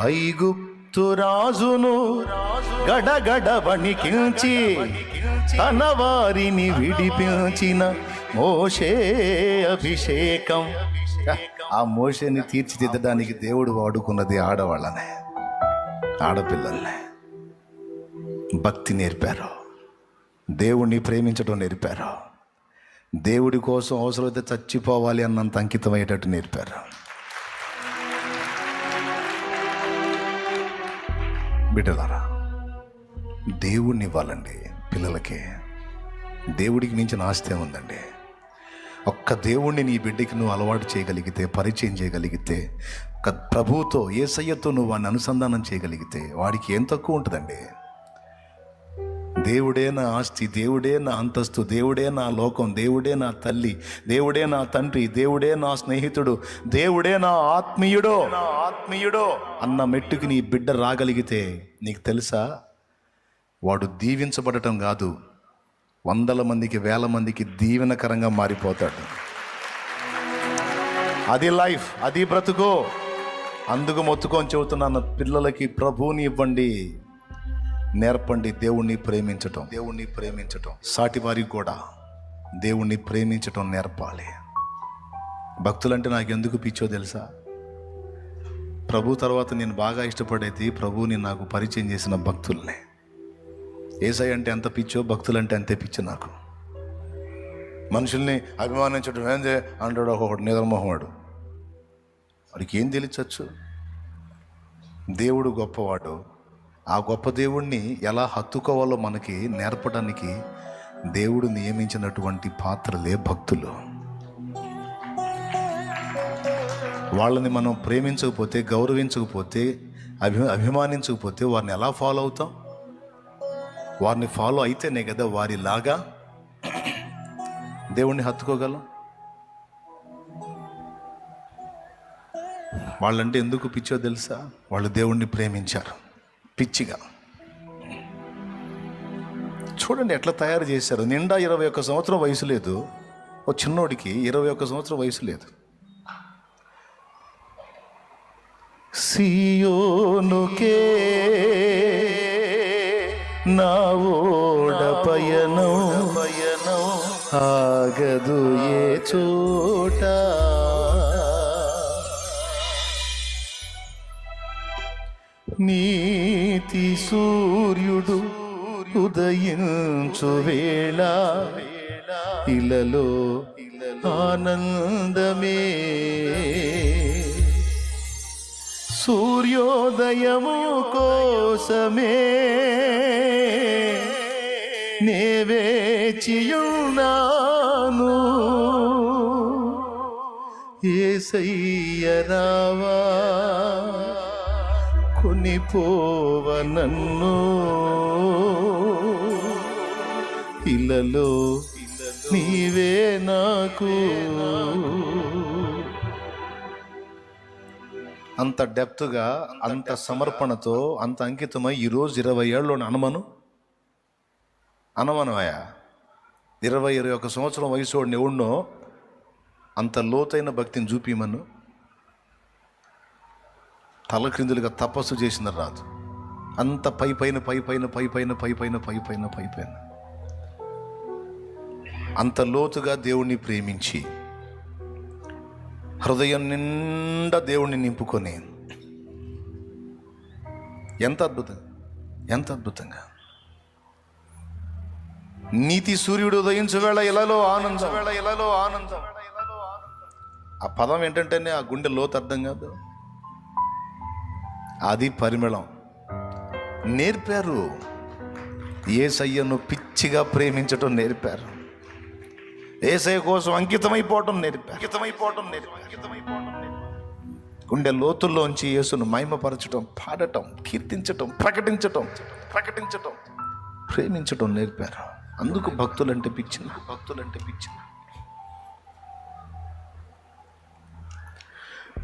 ఐగుప్తు రాజును గడగడ వణికించి తన వారిని విడిపించిన మోషే అభిషేకం. ఆ మోషేని తీర్చిదిద్దడానికి దేవుడు వాడుకున్నది ఆడవాళ్ళనే ఆడపిల్లల్ని. భక్తి నేర్పారు. దేవుణ్ణి ప్రేమించడం నేర్పారు. దేవుడి కోసం అవసరమైతే చచ్చిపోవాలి అన్నంత అంకితమయ్యేటట్టు నేర్పారు. బిడ్డలారా దేవుణ్ణి ఇవ్వాలండి పిల్లలకి. దేవుడికి మించిన ఆస్తి ఉందండి ఒక్క దేవుణ్ణి నీ బిడ్డకి నువ్వు అలవాటు చేయగలిగితే పరిచయం చేయగలిగితే ఒక ప్రభువుతో ఏసయ్యతో నువ్వు వాడిని అనుసంధానం చేయగలిగితే వాడికి ఏం తక్కువ ఉంటుందండి? దేవుడే నా ఆస్తి దేవుడే నా అంతస్తు దేవుడే నా లోకం దేవుడే నా తల్లి దేవుడే నా తండ్రి దేవుడే నా స్నేహితుడు దేవుడే నా ఆత్మీయుడో నా ఆత్మీయుడో అన్న మెట్టుకి నీ బిడ్డ రాగలిగితే నీకు తెలుసా? వాడు దీవించబడటం కాదు వందల మందికి వేల మందికి దీవెనకరంగా మారిపోతాడు. అది లైఫ్ అది బ్రతుకో. అందుకు మొత్తుకొని చెబుతున్నాను పిల్లలకి ప్రభువుని ఇవ్వండి. నేర్పండి దేవుణ్ణి ప్రేమించటం. దేవుణ్ణి ప్రేమించటం. సాటి వారికి కూడా దేవుణ్ణి ప్రేమించటం నేర్పాలి. భక్తులంటే నాకు ఎందుకు పిచ్చో తెలుసా? ప్రభు తర్వాత నేను బాగా ఇష్టపడేది ప్రభువుని నాకు పరిచయం చేసిన భక్తుల్ని. ఏసై అంటే ఎంత పిచ్చో భక్తులంటే అంతే పిచ్చో నాకు. మనుషుల్ని అభిమానించడం ఏందే? అంటాడు ఒకడు నిద్రమోహమాడు వాడికి ఏం తెలియచ్చు? దేవుడు గొప్పవాడు. ఆ గొప్ప దేవుణ్ణి ఎలా హత్తుకోవాలో మనకి నేర్పడానికి దేవుడు నియమించినటువంటి పాత్రలే భక్తులు. వాళ్ళని మనం ప్రేమించకపోతే గౌరవించకపోతే అభి అభిమానించకపోతే వారిని ఎలా ఫాలో అవుతాం? వారిని ఫాలో అయితేనే కదా వారిలాగా దేవుణ్ణి హత్తుకోగలం? వాళ్ళంటే ఎందుకు పిచ్చో తెలుసా? వాళ్ళు దేవుణ్ణి ప్రేమించారు. పిచ్చిగా. చూడండి ఎట్లా తయారు చేశారు. నిండా ఇరవై ఒక్క సంవత్సరం వయసు లేదు. ఓ చిన్నోడికి ఇరవై ఒక్క సంవత్సరం వయసు లేదు. సియోనుకే నా ఓడ పయనం పయనం ఆగదు ఏ చోట. నీతి సూర్యుడు ఉదయించు వేళ. ఇలలో ఆనందమే. సూర్యోదయము కోసమే నేవేచియున్నాను. ఏసయ్య రావా. కొనిపోవ నన్ను. ఇలలో నీవే నాకు. అంత డెప్త్గా అంత సమర్పణతో అంత అంకితమై ఈరోజు ఇరవై ఏళ్ళలోని అనుమను. అనమనమయ్యా ఇరవై ఇరవై ఒక సంవత్సరం వయసు ఎవడినో అంత లోతైన భక్తిని చూపిమను. తలక్రిందులుగా తపస్సు చేసిన రాదు అంత పై పైన పై పైన పై పైన పై పైన పై పైన పై పైన. అంత లోతుగా దేవుణ్ణి ప్రేమించి హృదయం నిండా దేవుణ్ణి నింపుకొని ఎంత అద్భుతం ఎంత అద్భుతంగా. నీతి సూర్యుడు ఉదయించు వేళ ఇలాలో ఆనందం వేళ ఇలాలో ఆనందం. ఆ పదం ఏంటంటేనే ఆ గుండె లోతు అర్థం కాదు. అది పరిమళం. నేర్పారు. ఏసయ్యను పిచ్చిగా ప్రేమించటం నేర్పారు. ఏసయ్య కోసం అంకితమైపోవటం నేర్పారు. అంకితమైపోవటం నేర్పారు. అంకితమైపోవటం గుండె లోతుల్లోంచి యేసును మహిమపరచటం పాడటం కీర్తించటం ప్రకటించటం ప్రకటించటం ప్రేమించటం నేర్పారు. అందుకు భక్తులంటే పిచ్చిన భక్తులంటే పిచ్చిన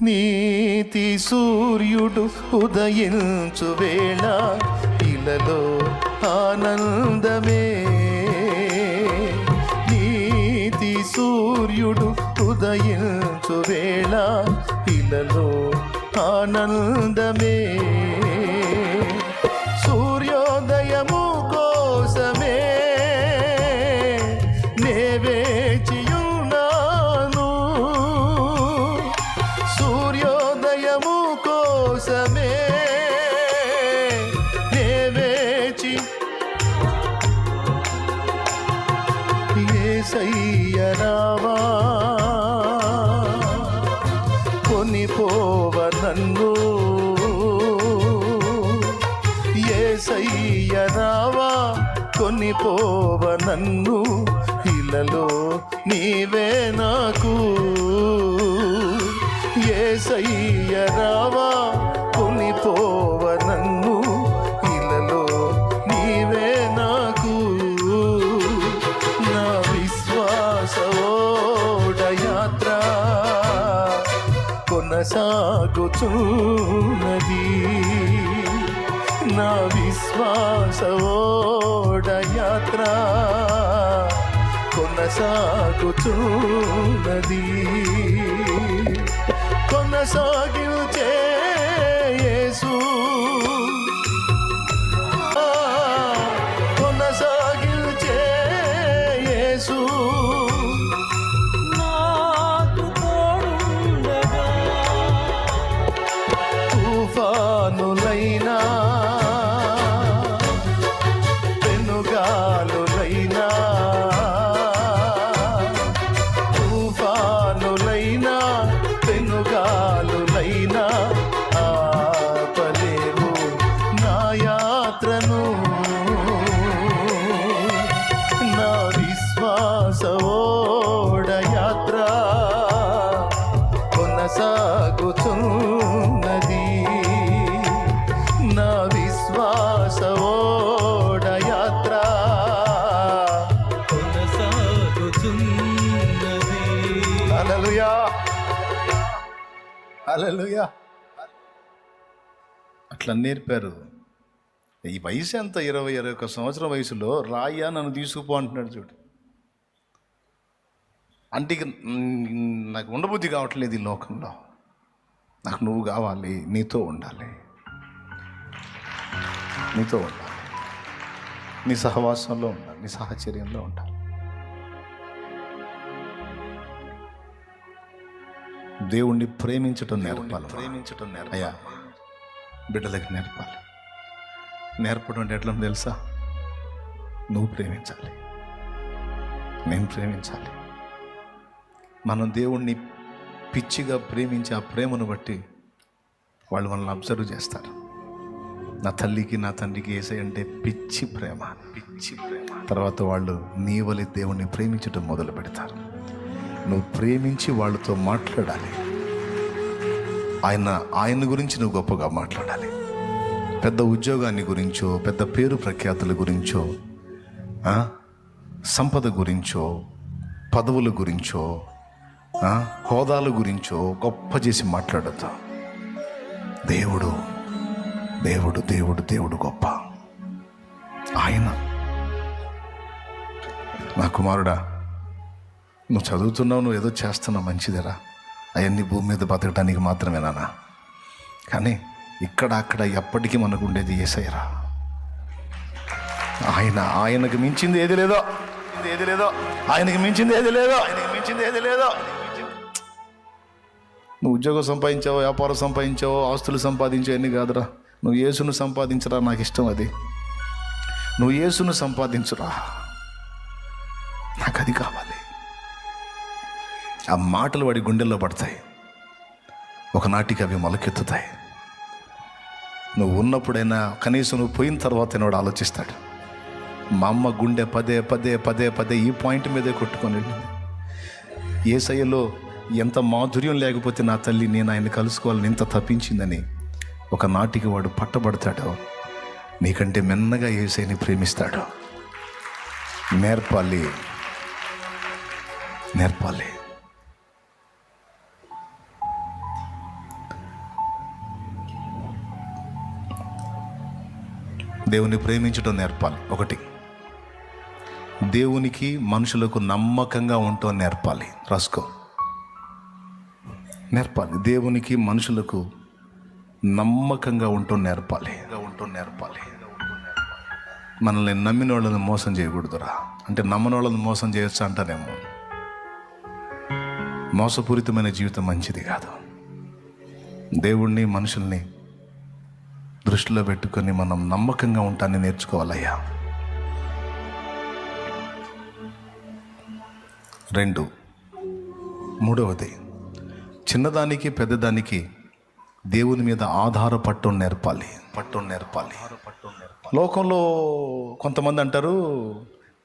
నీతి సూర్యుడు ఉదయించు వేళ ఇలలో ఆనందమే. నీతి సూర్యుడు ఉదయించు వేళ ఇలలో ఆనందమే. ఏసయ్యరావా కొనిపోవ నన్ను. ఏసయ్యరావా కొనిపోవ నన్ను. ఇలలో నీవే నాకు. కొనసాగుచున్నది నా విశ్వాస యాత్ర కొనసాగుచున్నది కొనసాగించే అట్లా నేర్పారు. ఈ వయసు ఎంత? ఇరవై ఇరవై ఒక సంవత్సరం వయసులో రాయ్యా నన్ను తీసుకుపో అంటున్నాడు చూడు. అంటే నాకు ఉండబుద్ధి కావట్లేదు ఈ లోకంలో. నాకు నువ్వు కావాలి నీతో ఉండాలి. నీతో ఉండాలి. నీ సహవాసంలో ఉండాలి నీ సాహచర్యంలో ఉండాలి. దేవుణ్ణి ప్రేమించటం నేర్పాలి ప్రేమించటం నేర్పాలి బిడ్డలకు నేర్పాలి. నేర్పడం అంటే ఎట్లా తెలుసా? నువ్వు ప్రేమించాలి. నేను ప్రేమించాలి. మనం దేవుణ్ణి పిచ్చిగా ప్రేమించి ఆ ప్రేమను బట్టి వాళ్ళు మనల్ని అబ్జర్వ్ చేస్తారు. నా తల్లికి నా తండ్రికి ఏసై అంటే పిచ్చి ప్రేమ. పిచ్చి ప్రేమ. తర్వాత వాళ్ళు నీ వలి దేవుణ్ణి ప్రేమించడం మొదలు పెడతారు. నువ్వు ప్రేమించి వాళ్ళతో మాట్లాడాలి. ఆయన ఆయన గురించి నువ్వు గొప్పగా మాట్లాడాలి. పెద్ద ఉద్యోగాన్ని గురించో పెద్ద పేరు ప్రఖ్యాతుల గురించో సంపద గురించో పదవుల గురించో హోదాల గురించో గొప్ప చేసి మాట్లాడతా దేవుడు దేవుడు దేవుడు దేవుడు గొప్ప. ఆయన. నా కుమారుడా నువ్వు చదువుతున్నావు నువ్వు ఏదో చేస్తున్నావు మంచిదేరా. అవన్నీ భూమి మీద బతకడానికి మాత్రమే నాన్న. కానీ ఇక్కడ అక్కడ ఎప్పటికీ మనకు ఉండేది ఏసయ్యరా. ఆయన ఆయనకు మించింది ఏది లేదో. ఏది లేదో ఆయనకి మించింది ఏది లేదో. ఆయనకి మించింది ఏది లేదో నువ్వు ఉద్యోగం సంపాదించావో వ్యాపారం సంపాదించావో ఆస్తులు సంపాదించావు అన్నీ కాదురా. నువ్వు యేసును సంపాదించరా నాకు ఇష్టం అది. నువ్వు యేసును సంపాదించురా. నాకు అది కావాలి. ఆ మాటలు వాడి గుండెల్లో పడతాయి. ఒకనాటికి అవి మొలకెత్తుతాయి. నువ్వు ఉన్నప్పుడైనా కనీసం నువ్వు పోయిన తర్వాత వాడు ఆలోచిస్తాడు. మా అమ్మ గుండె పదే పదే పదే పదే ఈ పాయింట్ మీదే కొట్టుకొని వెళ్ళింది. సయ్యలో ఎంత మాధుర్యం లేకపోతే నా తల్లి నేను ఆయన కలుసుకోవాలని ఇంత తప్పించిందని ఒక నాటికి వాడు పట్టబడతాడో నీకంటే మెన్నగా ఏసైని ప్రేమిస్తాడు. నేర్పాలి. నేర్పాలి. దేవుని ప్రేమించడం నేర్పాలి. ఒకటి. దేవునికి మనుషులకు నమ్మకంగా ఉండటం నేర్పాలి. రాసుకో. నేర్పాలి. దేవునికి మనుషులకు నమ్మకంగా ఉంటూ నేర్పాలి. ఉంటూ నేర్పాలి మనల్ని నమ్మిన వాళ్ళని మోసం చేయకూడదురా. అంటే నమ్మని వాళ్ళని మోసం చేయొచ్చు అంటారేమో. మోసపూరితమైన జీవితం మంచిది కాదు. దేవుణ్ణి మనుషుల్ని దృష్టిలో పెట్టుకొని మనం నమ్మకంగా ఉంటాన్ని నేర్చుకోవాలయ్యా. రెండు. మూడవది చిన్నదానికి పెద్దదానికి దేవుని మీద ఆధారపట్టు నేర్పాలి. పట్టు నేర్పాలి. లోకంలో కొంతమంది అంటారు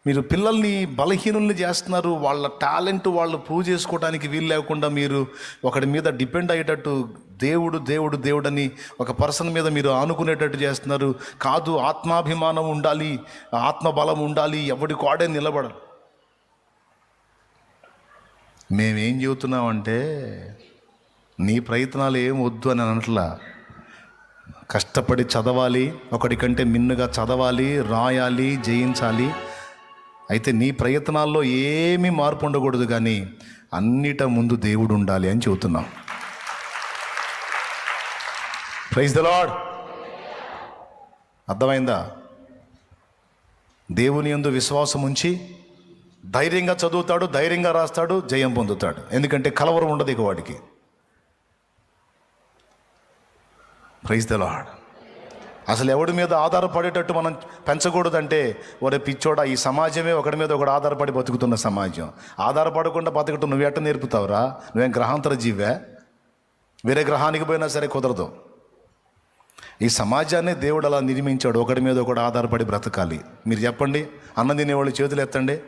మీరు పిల్లల్ని బలహీనుల్ని చేస్తున్నారు వాళ్ళ టాలెంట్ వాళ్ళు ప్రూవ్ చేసుకోవడానికి వీలు లేకుండా మీరు ఒకడి మీద డిపెండ్ అయ్యేటట్టు దేవుడు దేవుడు దేవుడని ఒక పర్సన్ మీద మీరు ఆనుకునేటట్టు చేస్తున్నారు. కాదు ఆత్మాభిమానం ఉండాలి ఆత్మబలం ఉండాలి ఎవడి కోడే నిలబడ మేమేం చెబుతున్నామంటే నీ ప్రయత్నాలు ఏం వద్దు అని అనట్లా. కష్టపడి చదవాలి ఒకటి కంటే మిన్నుగా చదవాలి రాయాలి జయించాలి. అయితే నీ ప్రయత్నాల్లో ఏమీ మార్పు ఉండకూడదు కానీ అన్నిట ముందు దేవుడు ఉండాలి అని చెబుతున్నాం. ప్రైజ్ ద లాడ్ అర్థమైందా? దేవుని యందు విశ్వాసం ఉంచి ధైర్యంగా చదువుతాడు ధైర్యంగా రాస్తాడు జయం పొందుతాడు. ఎందుకంటే కలవరం ఉండదు ఇక వాడికి. ప్రైజ్ ద లాడ్ అసలు ఎవడి మీద ఆధారపడేటట్టు మనం పెంచకూడదంటే ఒరే పిచ్చోడా ఈ సమాజమే ఒకడి మీద ఒకడు ఆధారపడి బతుకుతున్న సమాజం. ఆధారపడకుండా బతకటం నువ్వు ఎట్ట నేర్పుతావురా? నువ్వేం గ్రహాంతర జీవే వేరే గ్రహానికి పోయినా సరే కుదరదు. ఈ సమాజాన్ని దేవుడు అలా నిర్మించాడు ఒకడి మీద ఒకడు ఆధారపడి బ్రతకాలి. మీరు చెప్పండి అన్నం తినేవాళ్ళు చేతులు ఎత్తండి.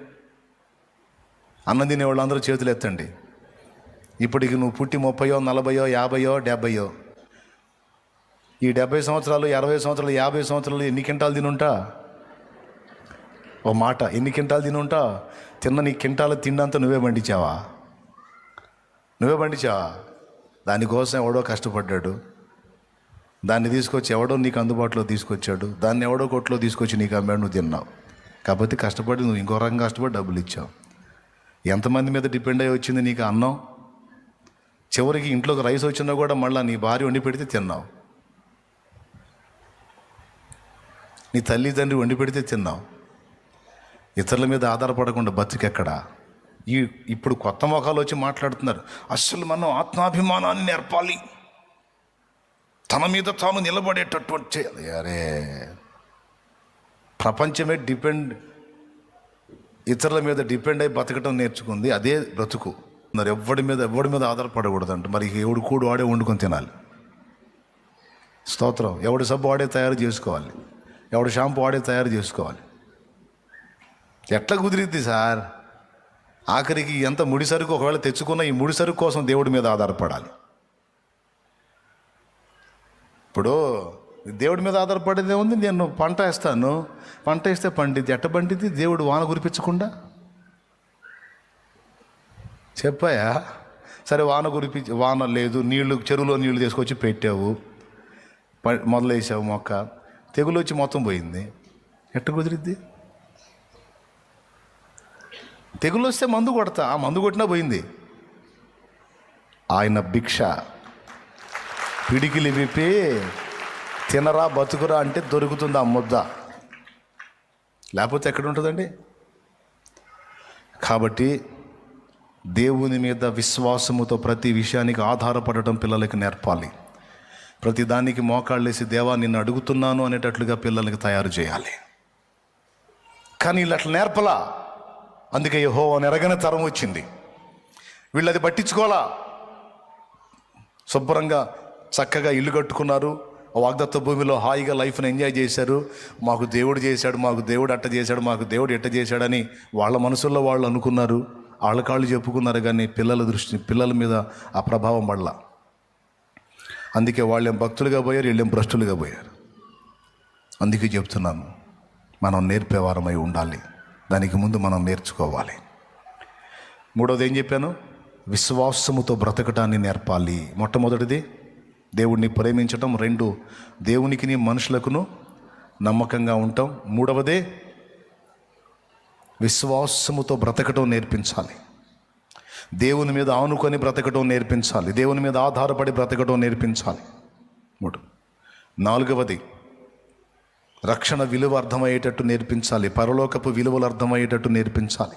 అన్నం తినేవాళ్ళు అందరూ చేతులు ఎత్తండి. ఇప్పటికి నువ్వు పుట్టి ముప్పయో నలభయో యాభయో డెబ్బయో ఈ డెబ్బై సంవత్సరాలు అరవై సంవత్సరాలు యాభై సంవత్సరాలు ఎన్ని కింటాలు తినుంటా? ఓ మాట ఎన్ని కింటాలు తినుంటా? తిన్న నీ కింటాలు తిన్నంత నువ్వే పండించావా? నువ్వే పండించావా? దానికోసం ఎవడో కష్టపడ్డాడు. దాన్ని తీసుకొచ్చి ఎవడో నీకు అందుబాటులో తీసుకొచ్చాడు. దాన్ని ఎవడో కొట్లో తీసుకొచ్చి నీకు అమ్మాడు నువ్వు తిన్నావు. కాకపోతే కష్టపడి నువ్వు ఇంకో రకంగా కష్టపడి డబ్బులు ఇచ్చావు. ఎంతమంది మీద డిపెండ్ అయ్యి వచ్చింది నీకు అన్నం? చివరికి ఇంట్లోకి రైస్ వచ్చినా కూడా మళ్ళీ నీ భార్య వండి పెడితే తిన్నావు. నీ తల్లిదండ్రి వండి పెడితే తిందాం. ఇతరుల మీద ఆధారపడకుండా బతికెక్కడా? ఈ ఇప్పుడు కొత్త మొఖాలు వచ్చి మాట్లాడుతున్నారు. అస్సలు మనం ఆత్మాభిమానాన్ని నేర్పాలి. తన మీద తాను నిలబడేటటువంటి చేయాలి అరే ప్రపంచమే డిపెండ్ ఇతరుల మీద డిపెండ్ అయి బతకటం నేర్చుకుంది. అదే బ్రతుకు. మరి ఎవడి మీద ఎవడి మీద ఆధారపడకూడదంట. మరి ఎవడు కూడు వాడే వండుకొని తినాలి. స్తోత్రం. ఎవడి సబ్బు వాడే తయారు చేసుకోవాలి. ఎవడు షాంపూ వాడే తయారు చేసుకోవాలి. ఎట్లా కుదిరిద్ది సార్? ఆఖరికి ఎంత ముడి సరుకు ఒకవేళ తెచ్చుకున్న ఈ ముడి సరుకు కోసం దేవుడి మీద ఆధారపడాలి. ఇప్పుడు దేవుడి మీద ఆధారపడేదే ఉంది నేను పంట వేస్తాను. పంట వేస్తే పండిద్ది. ఎట్ట పండిద్ది? దేవుడు వాన కురిపించకుండా. చెప్పాయా? సరే వాన కురిపించి వాన లేదు నీళ్ళు చెరువులో నీళ్ళు తీసుకొచ్చి పెట్టావు. ప- మొదలేసావు మొక్క. తెగులు వచ్చి మొత్తం పోయింది. ఎట్ట కుదిరిద్ది? తెగులు వస్తే మందు కొడతా. ఆ మందు కొట్టినా పోయింది. ఆయన భిక్ష. పిడికిలి విప్పి తినరా బతుకురా అంటే దొరుకుతుంది ఆ ముద్ద. లేకపోతే ఎక్కడ ఉంటుందండి కాబట్టి దేవుని మీద విశ్వాసముతో ప్రతి విషయానికి ఆధారపడటం పిల్లలకి నేర్పాలి. ప్రతి దానికి మోకాళ్ళేసి దేవా నిన్ను అడుగుతున్నాను అనేటట్లుగా పిల్లలకి తయారు చేయాలి. కానీ వీళ్ళు అట్లా నేర్పలా. అందుకే యహో ఎరగని తరం వచ్చింది. వీళ్ళు అది పట్టించుకోవాలా? శుభ్రంగా చక్కగా ఇల్లు కట్టుకున్నారు. వాగ్దత్త భూమిలో హాయిగా లైఫ్ని ఎంజాయ్ చేశారు. మాకు దేవుడు చేశాడు మాకు దేవుడు అట్ట చేశాడు మాకు దేవుడు ఎట్ట చేశాడని వాళ్ళ మనసుల్లో వాళ్ళు అనుకున్నారు. వాళ్ళ కాళ్ళు చెప్పుకున్నారు కానీ పిల్లల దృష్టి పిల్లల మీద ఆ ప్రభావం పడలా. అందుకే వాళ్ళేం భక్తులుగా పోయారు వీళ్ళేం భ్రష్టులుగా పోయారు. అందుకే చెప్తున్నాను మనం నేర్పేవారమై ఉండాలి. దానికి ముందు మనం నేర్చుకోవాలి. మూడవది ఏం చెప్పాను? విశ్వాసముతో బ్రతకటాన్ని నేర్పాలి. మొట్టమొదటిది దేవుణ్ణి ప్రేమించటం. రెండు దేవునికిని మనుషులకును నమ్మకంగా ఉండటం మూడవదే విశ్వాసముతో బ్రతకటం నేర్పించాలి. దేవుని మీద ఆనుకొని బ్రతకటం నేర్పించాలి. దేవుని మీద ఆధారపడి బ్రతకటం నేర్పించాలి. మూడు. నాలుగవది రక్షణ విలువ అర్థమయ్యేటట్టు నేర్పించాలి. పరలోకపు విలువలు అర్థమయ్యేటట్టు నేర్పించాలి.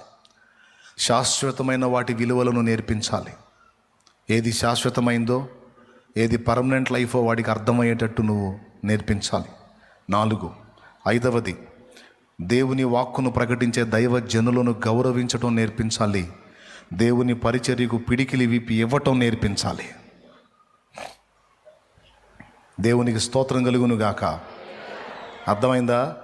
శాశ్వతమైన వాటి విలువలను నేర్పించాలి. ఏది శాశ్వతమైందో ఏది పర్మనెంట్ లైఫో వాడికి అర్థమయ్యేటట్టు నువ్వు నేర్పించాలి. నాలుగు. ఐదవది దేవుని వాక్కును ప్రకటించే దైవ జనులను గౌరవించటం నేర్పించాలి. దేవుని పరిచర్యకు పిడికిలి విప్పి ఇవ్వటం నేర్పించాలి. దేవునికి స్తోత్రం కలుగునుగాక అర్థమైందా?